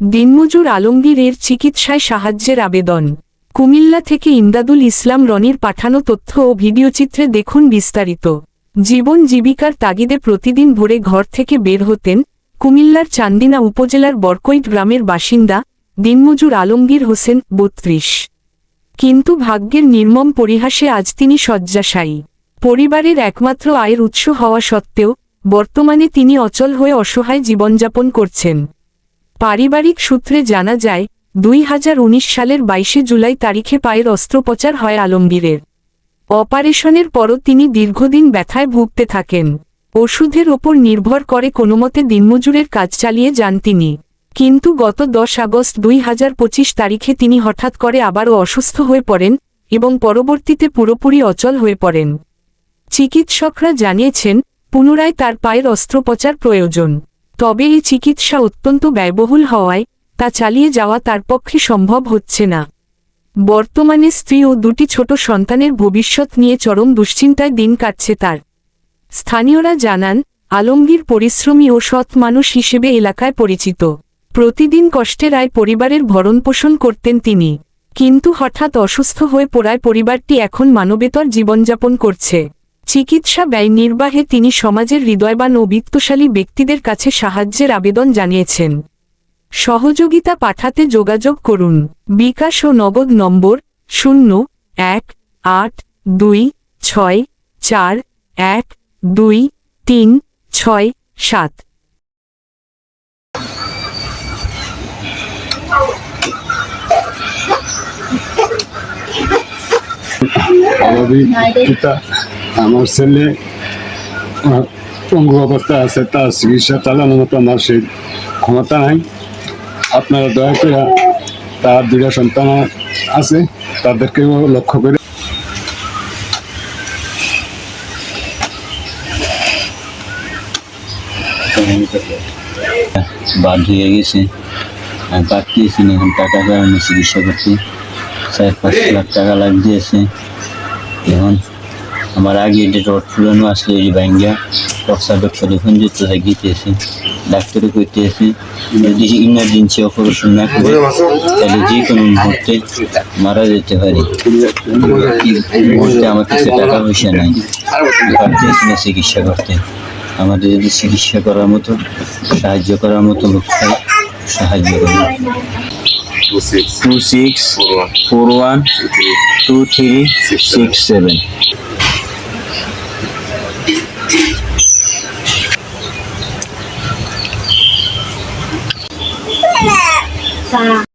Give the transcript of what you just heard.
দিনমজুর আলমগীরের চিকিৎসায় সাহায্যের আবেদন। কুমিল্লা থেকে ইমদাদুল ইসলাম রনির পাঠানো তথ্য ও ভিডিওচিত্রে দেখুন বিস্তারিত। জীবন জীবিকার তাগিদে প্রতিদিন ভোরে ঘর থেকে বের হতেন কুমিল্লার চান্দিনা উপজেলার বরকৈট গ্রামের বাসিন্দা দিনমজুর আলমগীর হোসেন, বত্রিশ। কিন্তু ভাগ্যের নির্মম পরিহাসে আজ তিনি শয্যাশায়ী। পরিবারের একমাত্র আয়ের উৎস হওয়া সত্ত্বেও বর্তমানে তিনি অচল হয়ে অসহায় জীবনযাপন করছেন। পারিবারিক সূত্রে জানা যায়, দুই হাজার উনিশ সালের বাইশে জুলাই তারিখে পায়ের অস্ত্রোপচার হয় আলমগীরের। অপারেশনের পরও তিনি দীর্ঘদিন ব্যথায় ভুগতে থাকেন। ওষুধের ওপর নির্ভর করে কোনোমতে দিনমজুরের কাজ চালিয়ে যান তিনি। কিন্তু গত দশ আগস্ট দুই হাজার পঁচিশ তারিখে তিনি হঠাৎ করে আবারও অসুস্থ হয়ে পড়েন এবং পরবর্তীতে পুরোপুরি অচল হয়ে পড়েন। চিকিৎসকরা জানিয়েছেন, পুনরায় তার পায়ের অস্ত্রোপচার প্রয়োজন। তবে এই চিকিৎসা অত্যন্ত ব্যয়বহুল হওয়ায় তা চালিয়ে যাওয়া তার পক্ষে সম্ভব হচ্ছে না। বর্তমানে স্ত্রী ও দুটি ছোট সন্তানের ভবিষ্যৎ নিয়ে চরম দুশ্চিন্তায় দিন কাটছে তার। স্থানীয়রা জানান, আলমগীর পরিশ্রমী ও সৎ মানুষ হিসেবে এলাকায় পরিচিত। প্রতিদিন কষ্টের আয় পরিবারের ভরণপোষণ করতেন তিনি। কিন্তু হঠাৎ অসুস্থ হয়ে পড়ায় পরিবারটি এখন মানবেতর জীবনযাপন করছে। চিকিৎসা ব্যয় নির্বাহে তিনি সমাজের হৃদয়বান ও বিত্তশালী ব্যক্তিদের কাছে সাহায্যের আবেদন জানিয়েছেন। সহযোগিতা পাঠাতে যোগাযোগ করুন। বিকাশ ও নগদ নম্বর শূন্য, এক, আট, দুই, ছয়, চার, এক, দুই, তিন, ছয়, সাত। আমাদের পিতা আমার ছেলে পঙ্গু অবস্থা আছে, তার চিকিৎসা চালানোর মতো আমার সেই ক্ষমতা নাই। আপনারা দয়া করে তার দুটা সন্তান আছে, তাদেরকেও লক্ষ্য করে। বাদ হয়ে গেছে। আর বাড়তিয়েছি না এখন টাকা কারণে চিকিৎসা করতে। চার পাঁচ লাখ টাকা লাগ দিয়েছে এখন আমার আগে এটা রড ফুলানো আসলে এই ব্যাঙ্গা টক্সা ডক্সা যখন যেত গিয়েছে ডাক্তারে কইতেছে, যদি ইমার্জেন্সি অপারেশন না করে, তাহলে যে কোনো মুহূর্তে মারা যেতে পারে। মুহূর্তে আমার কাছে টাকা পয়সা নাই। পারতেছি না চিকিৎসা করতে। আমাদের যদি চিকিৎসা করার মতো, সাহায্য করার মতো লোক হয়, সাহায্য করুন two six four one two three six seven sa